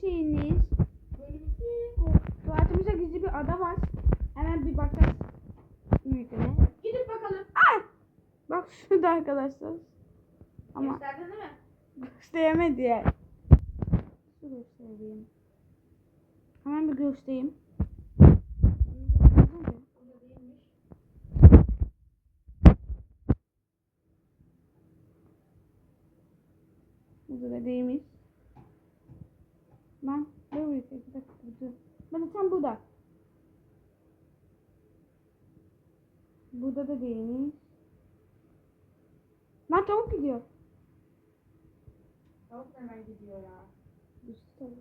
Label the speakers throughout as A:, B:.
A: şeyiniz.
B: 2.
A: Hayatımızda gizli bir ada var. Hemen bir bakacağız. Büyüklüğüne.
B: Gidip bakalım.
A: Ah! Bak şurada arkadaşlar. Ama
B: Gösterdin değil mi?
A: gösteremedi ya. Şu göstereyim. Hemen bir göstereyim.
B: Burada
A: da değilmiş. Böyle bir dakika. dur. Ben tam burada. Burada da değilmiş. Lan tavuk gidiyor.
B: Tavuk hemen gidiyor ya.
A: Düştü tavuk.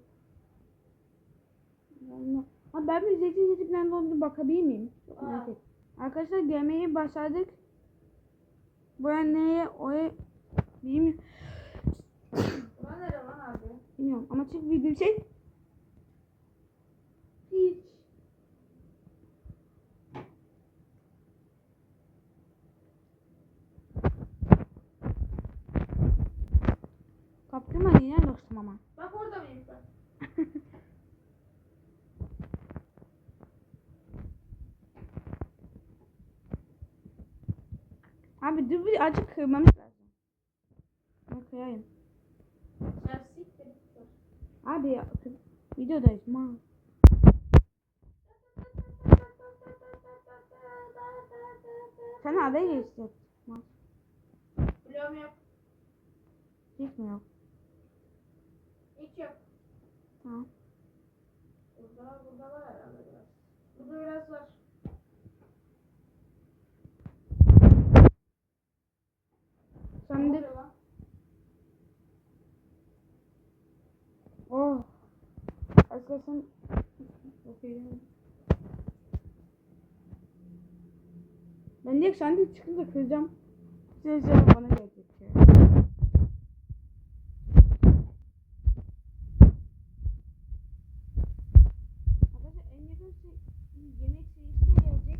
A: Ben, Abi ben bir zeytin nerede olduğunu bakabilir miyim? Çok merak ettim. Arkadaşlar gelmeyi başardık. Buraya neye oraya bilmiyorum. Bilmiyorum. Ama çık video çek.
B: Hiç.
A: Kaptım ben yine dostum ama.
B: Bak orada mıyım ben?
A: Abi dur bir acık kırmamız lazım. Ben kırayım. Abi videodayız ma. Sen adayı geçtin.
B: Bloğum yok.
A: Hiç mi yok?
B: Hiç yok.
A: Tamam.
B: Burada, burada var herhalde biraz. Burada biraz var.
A: Sen de... Oh. Arkadaşlar Bakayım. Ben direkt sen de çıkınca kıracağım. Size bana gelecek ya. Arkadaşlar en yakın şey, yemek serisi de gelecek.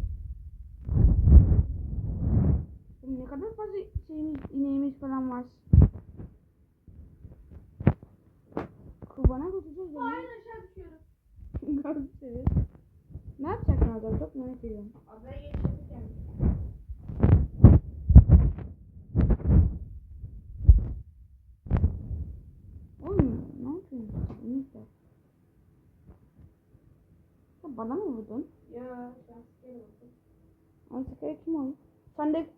A: Oğlum Ne kadar fazla şeyimiz, ineğimiz falan var. Kurbana götüreceğiz ya.
B: Hayır aşağı düşüyoruz.
A: Gösteririz. Ne yapacak orada? Çok merak ediyorum.
B: Adaya geçirdik yani.
A: Oğlum ne yapıyorsun? Neyse. Ya bana mı vurdun?
B: Ya sen siktir bakın.
A: Ay sıkaya kim o? Sen de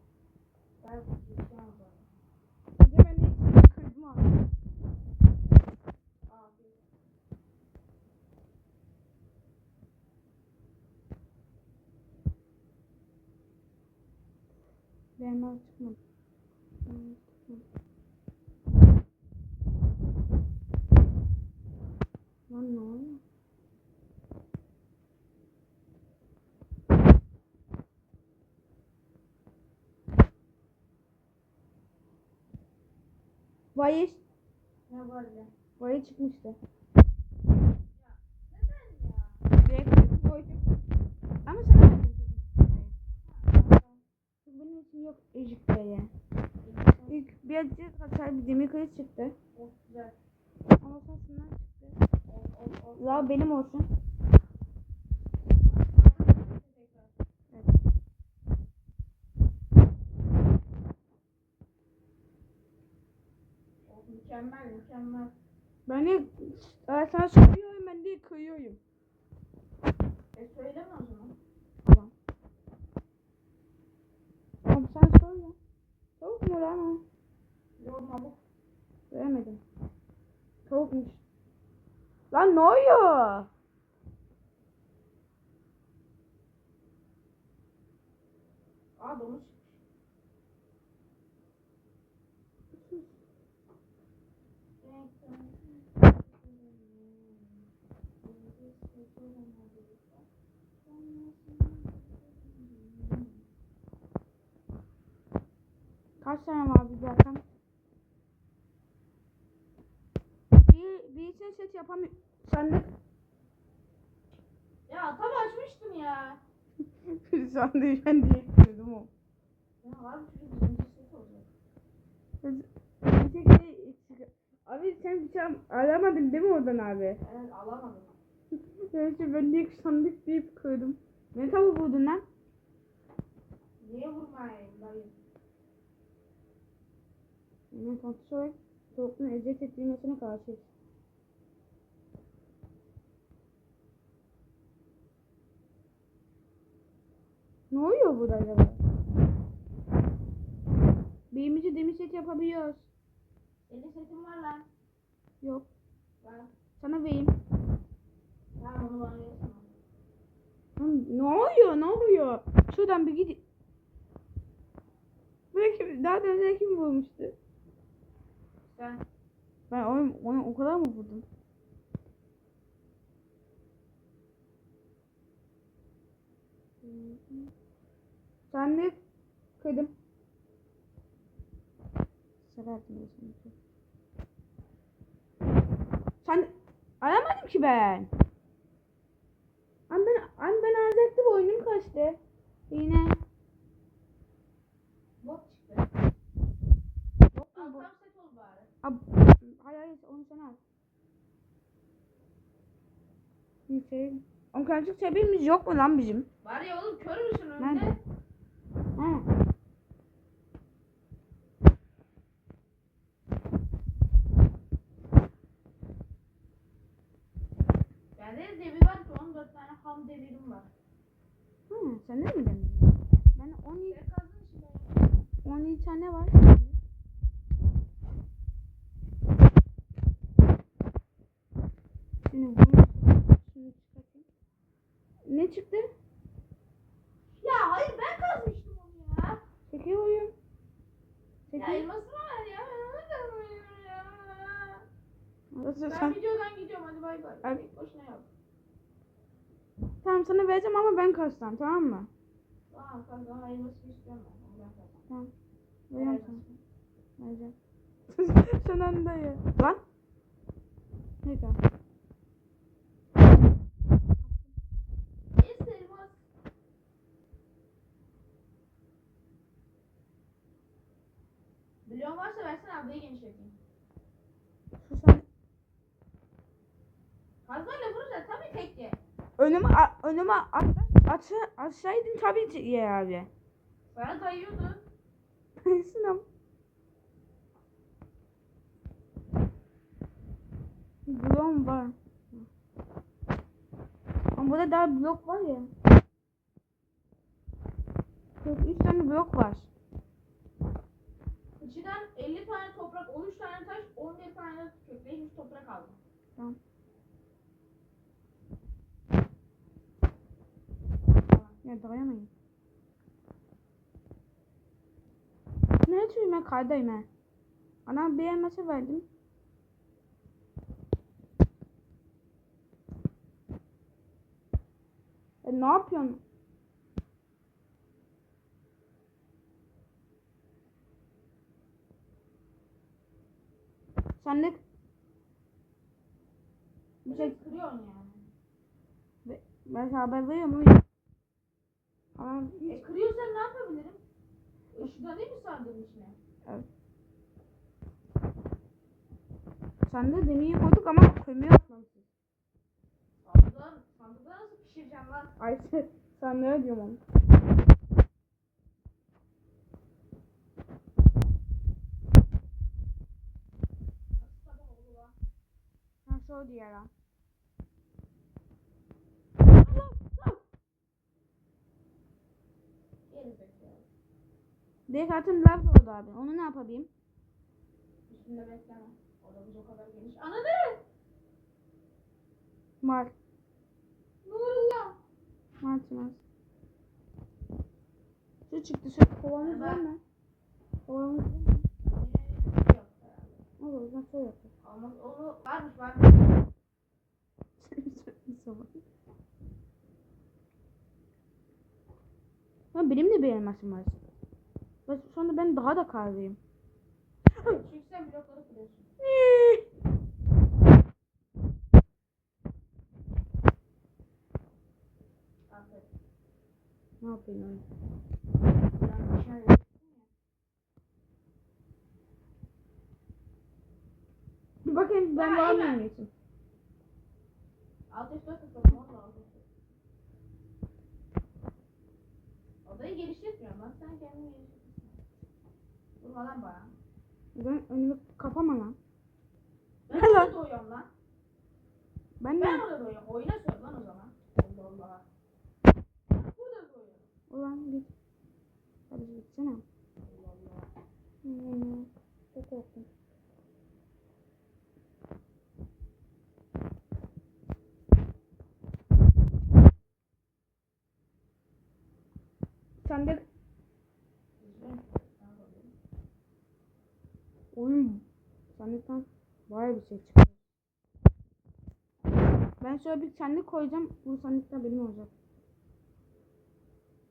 B: Ben
A: bir de ben de kırdım abi.
B: Aa, bir-
A: Benim çıkmadı. Benim çıkmadı. Lan ne oluyor? Vay,
B: Ne var ya?
A: vay çıkmıştı. Direkt koydum. Ama sana verdim. Benim için yok Ejik Bey'e. İlk birazcık hasar bir demir kılıç çıktı.
B: Oh güzel.
A: Ama sonrasından çıktı. La benim olsun. Evet.
B: Oh, mükemmel.
A: Ben de Aa, sana soruyorum ben de kıyıyorum.
B: E söyleme o zaman.
A: Tamam. Tamam sen ya. Tavuk mu lan o?
B: Yok mabuk.
A: Veremedim. Tavukmuş. Lan ne oluyor?
B: Aa domuz.
A: Kaç tane var bir zaten? Bir, bir için set yapamıyorum. Sandık.
B: Ya tam açmıştım ya.
A: Sandığı ben diye koydum o.
B: Ya olacak.
A: Bir şey. Abi sen bir şey aramadın değil mi oradan abi?
B: Evet alamadım.
A: Gerçi ben niye sandık deyip kırdım. Ne tabi buldun lan?
B: Niye vurmayayım dayı?
A: Ben kontrol olarak tavukun eziyet edilmesine karşıyız. Ne oluyor burada acaba? Birimizi demir set yapabiliyoruz.
B: Senin sesin var lan.
A: Yok.
B: Ben.
A: Sana vereyim.
B: Tamam onu bana versene.
A: Lan Ne oluyor? Ne oluyor? Şuradan bir gidin. Buraya kim, daha önce kim vurmuştu?
B: Sen.
A: Ben onu, onu o kadar mı vurdum? Sen ne kırdım? Severdim ben. Sen aramadım ki ben. An ben an ben alacaktım oyunum kaçtı. Yine.
B: Bot çıktı.
A: Yok mu bu? Ab hayır hayır onu sen al. Şey. Oğlum karışık sebebimiz yok mu lan bizim?
B: Var ya oğlum kör müsün önde?
A: Nerede? Ha.
B: Bende de devir var ki 14 tane ham devirim var.
A: Ha, sende mi demir? Ben 17,
B: Sen kazdın şimdi.
A: 17 tane var. Şimdi bunu çıkartayım. Ne çıktı?
B: Ya hayır ben kazmıştım onu ya.
A: Çekil oyun.
B: Ya
A: Çekil.
B: elması var ya. Ya.
A: Nasıl
B: Ben
A: sen?
B: videodan gidiyorum hadi bay bay.
A: Abi-
B: boşuna yap.
A: Tamam sana vereceğim ama ben kastam tamam mı?
B: Tamam kanka elmasını istiyorum ben.
A: Tamam.
B: Elmasını.
A: Vereceğim. Son anda ya. Lan. Ne kadar?
B: Neyse. Milyon varsa versene ablayı genişleteyim.
A: Şu sen
B: Kazmayla vurursa tabii tek ye.
A: önüme önüme at, atı atsaydın tabii ki ye abi.
B: Sana kayıyordu.
A: Sınav. Bloğum var. Ama burada daha blok var ya. 43 tane blok var.
B: İçinden 50 tane toprak, 13 tane taş, 11 tane kökleşmiş toprak aldım.
A: Tamam. Ya dayamayın. Ne tüyüm ben kardayım he. Ana bir elması verdim. E ne yapıyorsun? Sen de bir şey
B: kırıyorsun yani.
A: ben haber veriyorum. Ama
B: E kırıyorsan ne yapabilirim? Işıkları değil mi sandın içine?
A: sen de demiri koyduk ama kömür atmamışsın.
B: Sandıkları, sandıkları nasıl pişireceğim lan?
A: Ay sen ne diyorsun onu? Ha diye lan. Direkt atım lav oldu abi. Onu ne yapayım?
B: Üstünde bekleme. Odamız o kadar geniş. Ananı!
A: Mal.
B: Ne oluyor?
A: Mal çıkmaz. Şu çıktı şu kovamız var mı? Kovamız var mı? Olur nasıl yapıyor?
B: Olmaz. Onu varmış var.
A: Ha benim de bir elmasım var. Bak sonra ben daha da kahveyim.
B: Çünkü sen blokları kırıyorsun.
A: Ne yapayım öyle?
B: Bir şey ya.
A: ben
B: evet. Vurma lan bana.
A: Ben önümü kapama lan.
B: Ben
A: Helal.
B: orada doyuyorum lan.
A: Ben
B: Ben
A: de
B: orada doyuyorum. Oyuna sor lan o zaman. Allah Allah. Burada doyuyorum.
A: ulan git. Hadi gitsene.
B: Allah Allah.
A: Hmm, Çok korktum. Sen de
B: Üzgün. Ne yapalım?
A: oyun sandıktan bayağı bir şey çıkıyor. Ben şöyle bir sandık koyacağım. Bu sandıkta benim olacak.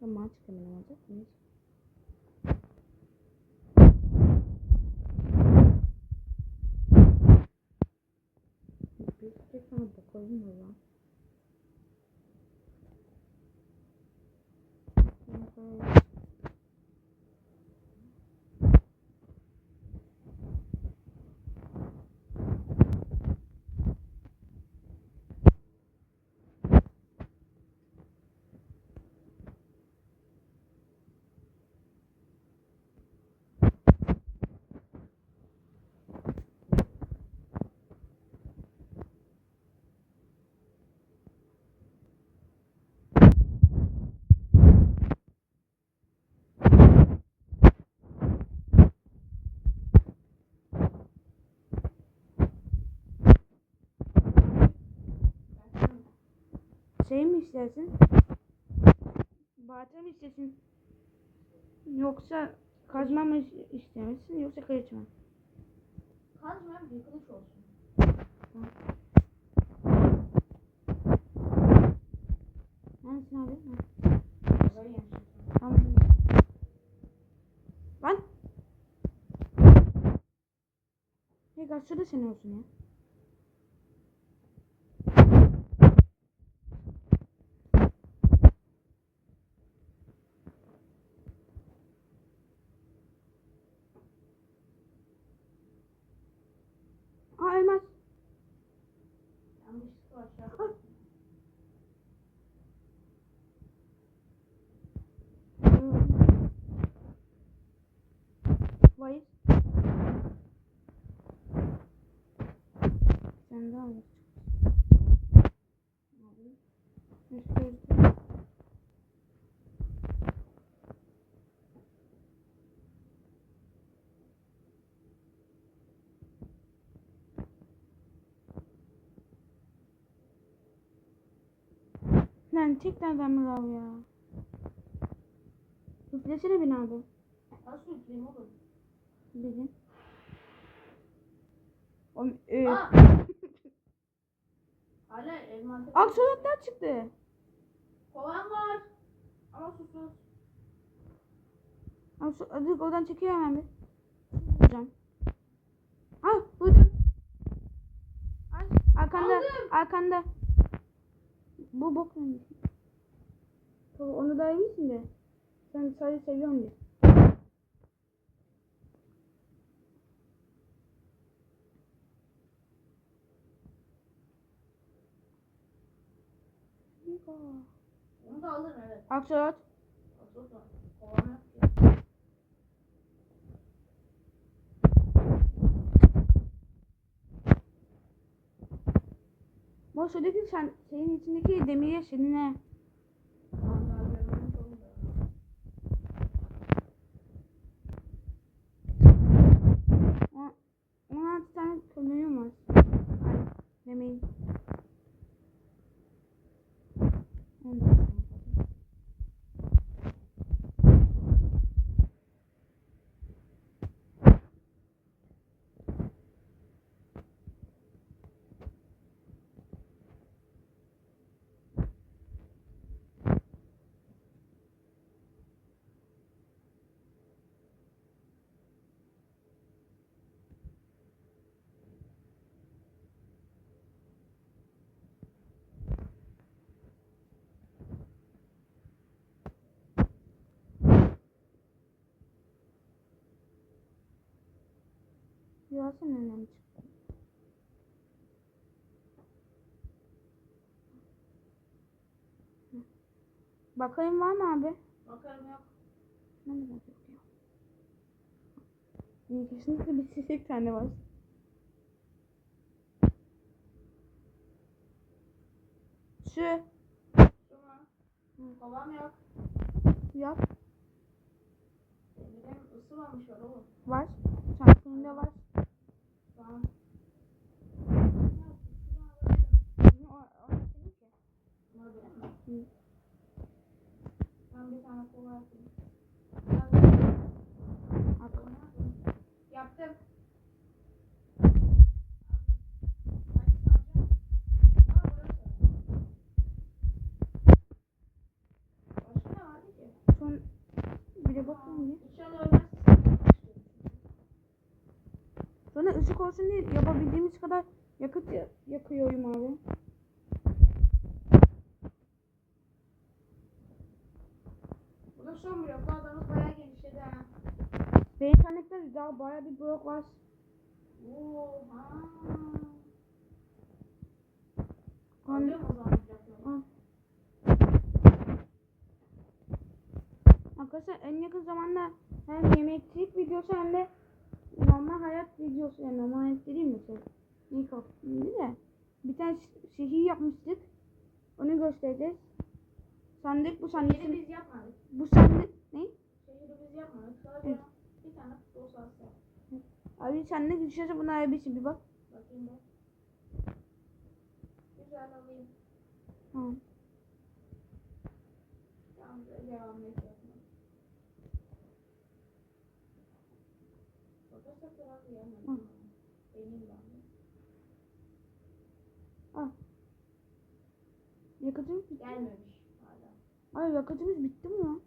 A: Tamam benim olacak. Neyse. Bir tek sana da koyayım mı lan? Şunu koyayım. Şey mi istersin? Bahçe mi istersin? Yoksa kazma mı istemişsin yoksa kılıç mı?
B: Kazmayan bir kılıç olsun.
A: Hangisini abi? Tamam. Lan. Hey gel şurada senin olsun ya. Aa elmas.
B: Yanlışlıkla aşağı.
A: Vay. Sen de al. Üstü. Lan tekrar mı lav ya? Üflesene beni abi.
B: Nasıl üfleyeyim oğlum?
A: Bilin. Oğlum, e,
B: Aa! Hala elma.
A: aksolotlar çıktı.
B: Kovan var. Ama susuz.
A: Azıcık oradan çekiyor hemen bir. Hocam. Ah buldum. Ay, arkanda.
B: Aldım.
A: Arkanda. Bu bok? Tabii onu da iyisin de. Sen sadece seviyorsun diye.
B: Onu da alırım evet.
A: Aksolot.
B: Ki.
A: Bu şuradaki sen, şeyin içindeki demiri seninle. Yasin önemli çıktı. Bakayım var mı abi?
B: Bakarım yok.
A: Ne yok? Kesinlikle bir sisik tane var. Şu.
B: Babam yok.
A: Yap.
B: Benim ısı varmış var oğlum.
A: Var. Çantamda var.
B: Yaptım.
A: Son bir de bakayım bir. Işık olsun diye yapabildiğimiz kadar yakıt ya- yakıyorum abi.
B: Bu da son blok. Bu adamız bayağı genişledi ha.
A: Ve internette daha baya bir blok var.
B: Oha.
A: Hani-
B: Alıyor mu o zaman blokları?
A: Al. Arkadaşlar en yakın zamanda hem yemekçilik videosu hem de normal hayat videosu yani hayat dediğim mi şey? Niko. Şimdi de bir tane şehir yapmıştık. Onu göstereceğiz. Sandık bu
B: Şehri
A: sandık.
B: biz yapmadık.
A: Bu sandık ne?
B: Şehri biz yapmadık. Sadece bir tane yaptık.
A: Abi sen ne düşerse bunlar bir bir bak.
B: Bakayım ben. Güzel alayım.
A: Tamam.
B: Tamam devam ediyorum. Ben.
A: Yakıtımız bitti.
B: Gelmemiş hala.
A: Ay yakıtımız bitti mi lan?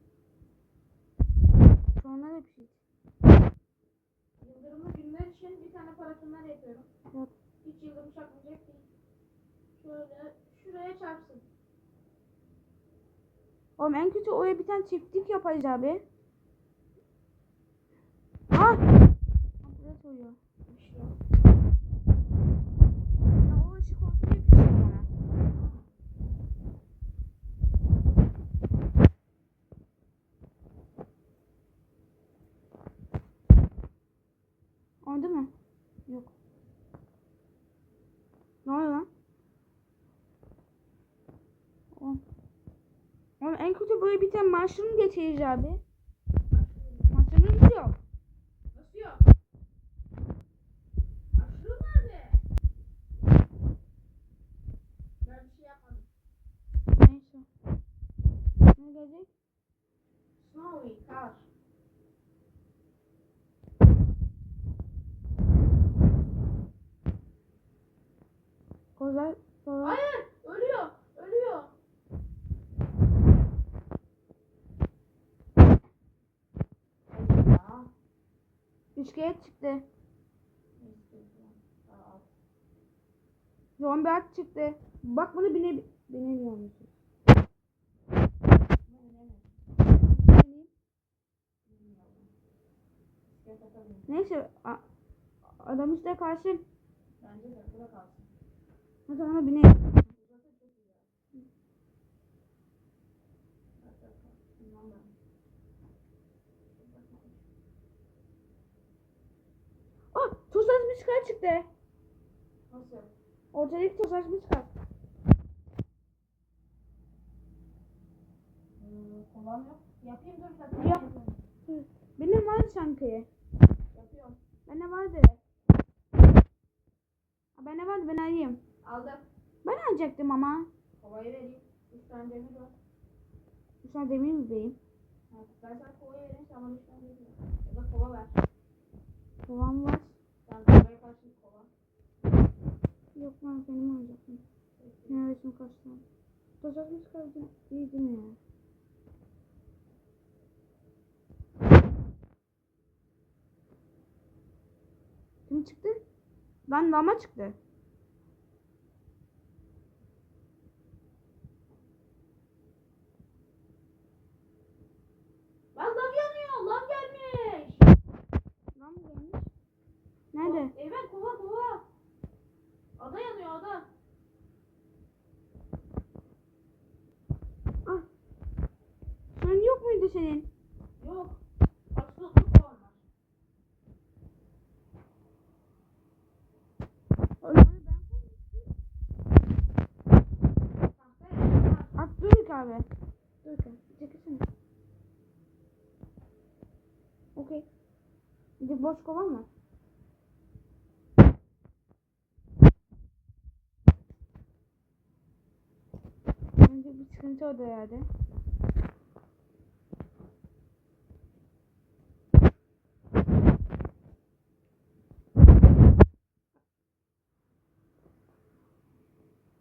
A: Sonra da bir şey.
B: Yıldırımlı günler için bir tane parafınlar yapıyorum.
A: Yap.
B: Hiç yıldırım çakmayacak değil. Şöyle şuraya çarpsın.
A: Oğlum en kötü oraya bir tane çiftlik yapacağız abi. Ah! Bak burası uyuyor.
B: İşte.
A: Ya o ışık olsun bir şey bana. Oldu mu? Yok. Ne oluyor lan? Oğlum. En kötü böyle bir tane mushroom getiririz abi. Mushroom'umuz yok.
B: Nasıl yok? Mushroom nerede? Ben bir şey yapmadım.
A: Neyse. Ne gelecek?
B: Snowy, kar.
A: Kozar. Kozar.
B: Hayır, ölüyor, ölüyor. Hayır ya.
A: İskelet çıktı. Zombi at çıktı. Bak bunu bine binemiyor musun? Neyse. adam işte karşı.
B: Bence de burada kalsın.
A: Hadi ona bineyim.
B: Burada çok iyi ya. Bak, bak, bak. Bilmem ben.
A: Toz açmış kar çıktı.
B: Nasıl?
A: Ortadaki toz açmış kar.
B: Ee, kovam yok. Yapayım dur.
A: Yap. Benim var sanki.
B: Yapıyorum.
A: Bende vardı. Ha, Bende vardı ben alayım.
B: Aldım.
A: Ben alacaktım ama.
B: Kovayı vereyim. Üç tane demir var.
A: Sen demir mi?
B: Ha, Ben sana kovayı vereyim bana üç tane demir. Ya da kova ver.
A: Kovam var.
B: Ben karşılık kova.
A: Yok ben benim alacaktım. Neredesin kaç tane? Toz açmış kar iyi değil mi ya? Kim çıktı? Lan lama çıktı.
B: Lan lav yanıyor. Lav gelmiş.
A: Lan mı gelmiş? Nerede?
B: Evet kova kova. Ada yanıyor ada.
A: Ah. senin?
B: Yok. Haksızlık olmaz.
A: Onları ben
B: Tahta yapamaz.
A: At dur ki abi. Dur ki. Çekilsene. Okey. Bir boş kova mı? Bence bir sıkıntı orada herhalde.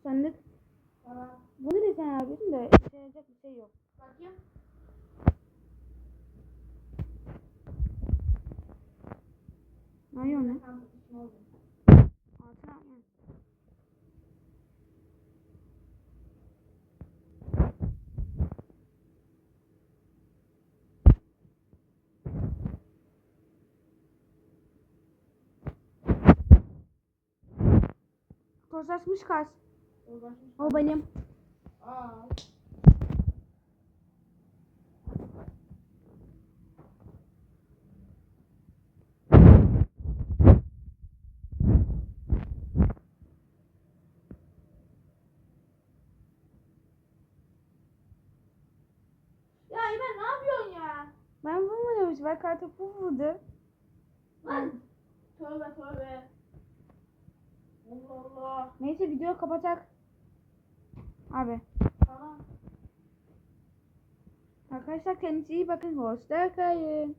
A: Sandık.
B: Tamam.
A: Bunu da sen yapıyorsun da işe yarayacak bir şey yok.
B: Bakayım.
A: Ne yiyor ne?
B: Tam içim oldu.
A: Altına atma. Tozlaşmış kaç.
B: Uğraşmış.
A: O benim.
B: Aa. Ya İben ne yapıyorsun ya?
A: Ben vurmadım. Ben kartopu vurdu.
B: Lan. Tövbe tövbe. Allah Allah.
A: Neyse video kapatacak. Abi.
B: Tamam.
A: Arkadaşlar kendinize iyi bakın. Hoşça kalın.